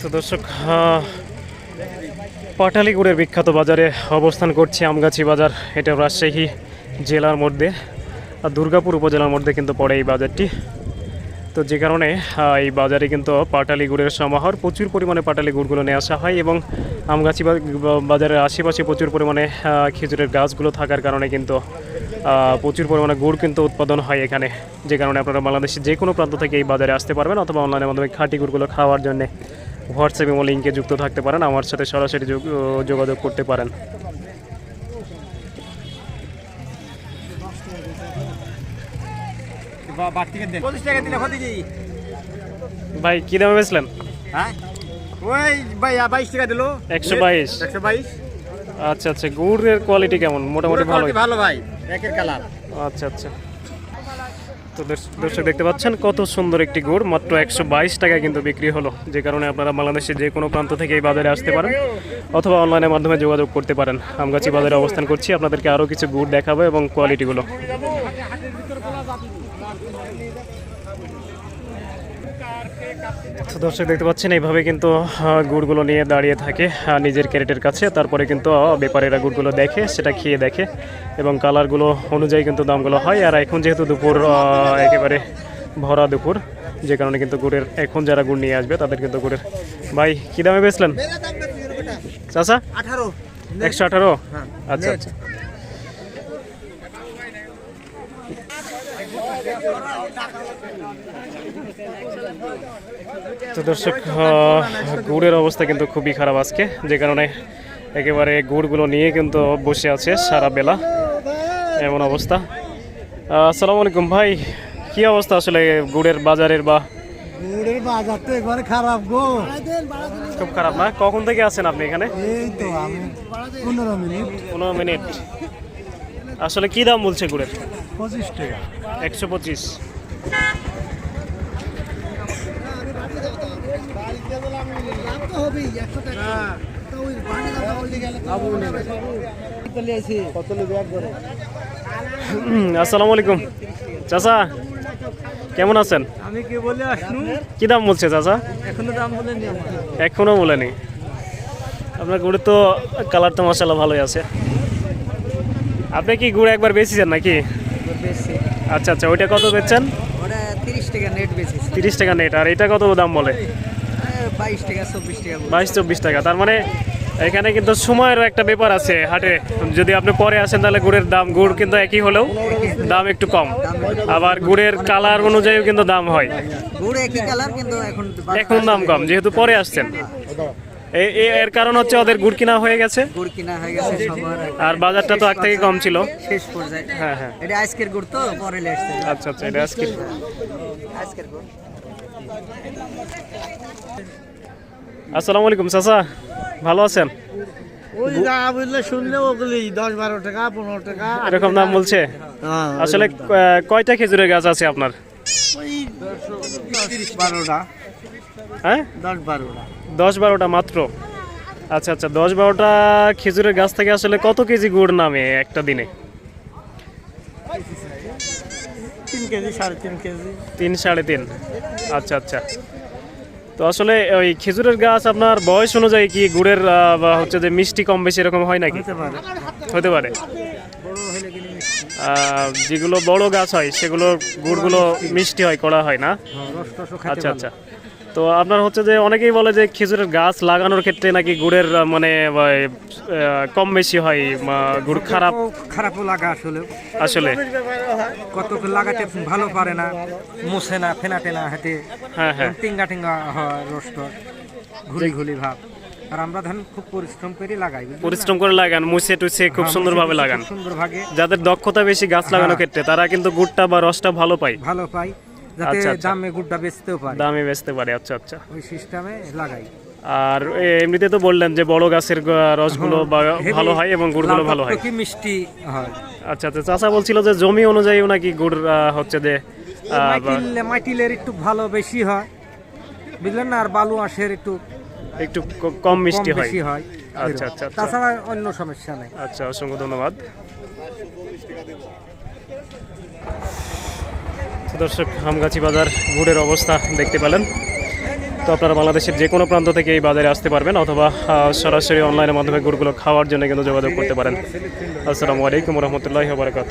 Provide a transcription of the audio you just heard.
তো দর্শক আহ, পাটালি বিখ্যাত বাজারে অবস্থান করছি আমগাছি বাজার। এটা রাজশাহী জেলার মধ্যে আর দুর্গাপুর উপজেলার মধ্যে কিন্তু পড়ে এই বাজারটি। তো যে কারণে এই বাজারে কিন্তু পাটালি গুড়ের সমাহার প্রচুর পরিমাণে পাটালি গুড়গুলো নিয়ে আসা হয় এবং আমগাছি বাজারের আশেপাশে প্রচুর পরিমাণে খেজুরের গাছগুলো থাকার কারণে কিন্তু প্রচুর পরিমাণে গুড় কিন্তু উৎপাদন হয় এখানে। যে কারণে আপনারা বাংলাদেশের যে কোনো প্রান্ত থেকে এই বাজারে আসতে পারবেন অথবা অনলাইনের মাধ্যমে খাঁটি গুড়গুলো খাওয়ার জন্য হোয়াটসঅ্যাপ এবং লিঙ্কে যুক্ত থাকতে পারেন। আমার সাথে সরাসরি যোগ- যোগাযোগ করতে পারেন। ভাই কী দামে বেচলেন? হ্যাঁ? ওই ভাই বাইশ টাকা দিলো। একশো বাইশ। একশো বাইশ। আচ্ছা আচ্ছা গুড়ের কোয়ালিটি কেমন? মোটামুটি ভালোই। ভালো ভাই একের কালার। আচ্ছা আচ্ছা। তো দর্শ- দর্শক দেখতে পাচ্ছেন কত সুন্দর একটি গুড় মাত্র একশো বাইশ টাকায় কিন্তু বিক্রি হলো। যে কারণে আপনারা বাংলাদেশের যে কোনো প্রান্ত থেকে এই বাজারে আসতে পারেন অথবা অনলাইনের মাধ্যমে যোগাযোগ করতে পারেন। আমগাছি বাজারে অবস্থান করছি আপনাদেরকে আরও কিছু গুড় দেখাবো এবং কোয়ালিটিগুলো দর্শক দেখতে পাচ্ছেন এইভাবে কিন্তু গুড়গুলো নিয়ে দাঁড়িয়ে থাকে নিজের ক্যারেটের কাছে। তারপরে কিন্তু আহ, ব্যাপারীরা গুড়গুলো দেখে সেটা খেয়ে দেখে এবং কালারগুলো অনুযায়ী কিন্তু দামগুলো হয়। আর এখন যেহেতু দুপুর একেবারে ভরা দুপুর যে কারণে কিন্তু গুড়ের এখন যারা গুড় নিয়ে আসবে তাদের কিন্তু গুড়ের ভাই কী দামে বেচলেন? চাচা? আঠারো। একশো আঠারো? আচ্ছা আচ্ছা। তো দর্শক গুড়ের অবস্থা কিন্তু খুবই খারাপ আজকে যে কারণে একেবারে গুড়গুলো নিয়ে কিন্তু বসে আছে সারা বেলা। এমন অবস্থা। আসসালামু আলাইকুম ভাই কি অবস্থা আসলে গুড়ের বাজারের বা গুড়ের বাজার তো একবারে খারাপ গো। খুব খারাপ না? কখন থেকে আছেন আপনি এখানে? এই তো আমি পনেরো মিনিট। পনেরো মিনিট। আসলে কি দাম বলছে গুড়ের? পঁচিশ টাকা। একশো পঁচিশ। আসসালামু আলাইকুম। চাচা কেমন আছেন? আমি কি বলে আসনু কি দাম বলছে চাচা? এখনও দাম বলেনি এখনও বলেনি। আপনার গুড়ের তো কালার তো মশলা ভালোই আছে। আপনি কি গুড় একবার বেচেছেন নাকি? আচ্ছা আচ্ছা ওইটা কত বেচছেন? তিরিশ টাকা নেট আর এটা কত দাম বলে? বাইশ চব্বিশ টাকা তার মানে এখানে কিন্তু সময়ের একটা ব্যাপার আছে হাটে। যদি আপনি পরে আসেন তাহলে গুড়ের দাম গুড় কিন্তু একই হলেও দাম একটু কম। আবার গুড়ের কালার অনুযায়ীও কিন্তু দাম হয়। এখন দাম কম যেহেতু পরে আসছেন। এর কারণ হচ্ছে ওদের গুড় কিনা হয়ে গেছে। গুড় কিনা হয়ে গেছে সবার। আর বাজারটা তো আগ থেকে কম ছিল। শেষ পর্যায়ে। হ্যাঁ হ্যাঁ। এটা আজকের গুড় তো পরে লেটছে আচ্ছা আচ্ছা এটা আজকে আজকের গুড়। আসসালামু আলাইকুম চাচা। ভালো আছেন? ওই যা বুঝলে শুনলে ওগুলি দশ বারো টাকা পনেরো টাকা এরকম দাম বলছে? হ্যাঁ আসলে কয়টা খেজুরের গাছ আছে আপনার? ওই বারোটা। হ্যাঁ? দশ বারোটা। দশ বারোটা মাত্র? আচ্ছা আচ্ছা দশ বারোটা খেজুরের গাছ থেকে আসলে কত কেজি গুড় নামে একটা দিনে? তিন সাড়ে তিন আচ্ছা আচ্ছা। তো আসলে ওই খেজুরের গাছ আপনার বয়স অনুযায়ী কি গুড়ের হচ্ছে যে মিষ্টি কম বেশি এরকম হয় নাকি? হতে পারে। যেগুলো বড় গাছ হয় সেগুলো গুড়গুলো মিষ্টি। হয় করা হয় না? আচ্ছা আচ্ছা। তো আপনার হচ্ছে যে অনেকেই বলে যে খেজুরের গাছ লাগানোর ক্ষেত্রে নাকি গুড়ের মানে কম বেশি হয় গুড় খারাপ? খারাপও লাগা আসলে। আসলে? কত লাগাতে ভালো পারে না মুছে না ফেনাটে না হাতে হ্যাঁ হ্যাঁ। টিঙ্গা টিঙ্গা হয় রোস্ট ঘুলি ঘুলি ভাব। আর আমরা ধান খুব পরিশ্রম করে লাগাই পরিশ্রম করে লাগান মুছে টুছে খুব সুন্দরভাবে লাগান। সুন্দর ভাগে। যাদের দক্ষতা বেশি গাছ লাগানোর ক্ষেত্রে তারা কিন্তু গুড়টা বা রসটা ভালো পায়। ভালো পাই যাতে আচ্ছা, আচ্ছা। দামে গুড়টা বেচতেও পারে। দামে বেচতে পারে আচ্ছা আচ্ছা। ওই সিস্টেমে লাগাই। আর এমনিতে তো বললেন যে বড় গাছের রসগুলো ভালো হয় এবং গুড়গুলো ভালো হয়। কি মিষ্টি হয়। আচ্ছা আচ্ছা। চাচা বলছিল যে জমি অনুযায়ী নাকি গুড় হচ্ছে যে মাইটিলের একটু ভালো বেশি হয়। বুঝলেন না? আর বালু আঁশের একটু একটু কম মিষ্টি হয়। আচ্ছা, আচ্ছা, আচ্ছা। তাছাড়া অন্য সমস্যা নাই। আচ্ছা অসংখ্য ধন্যবাদ। দর্শক, আমগাছি বাজার ঘুরের অবস্থা দেখতে পেলেন। তো আপনারা বাংলাদেশের যে কোনো প্রান্ত থেকে এই বাজারে আসতে পারবেন অথবা সরাসরি অনলাইনের মাধ্যমে গুড়গুলো খাওয়ার জন্য কিন্তু যোগাযোগ করতে পারেন। আসসালামু আলাইকুম রহমতুল্লাহ বারকাত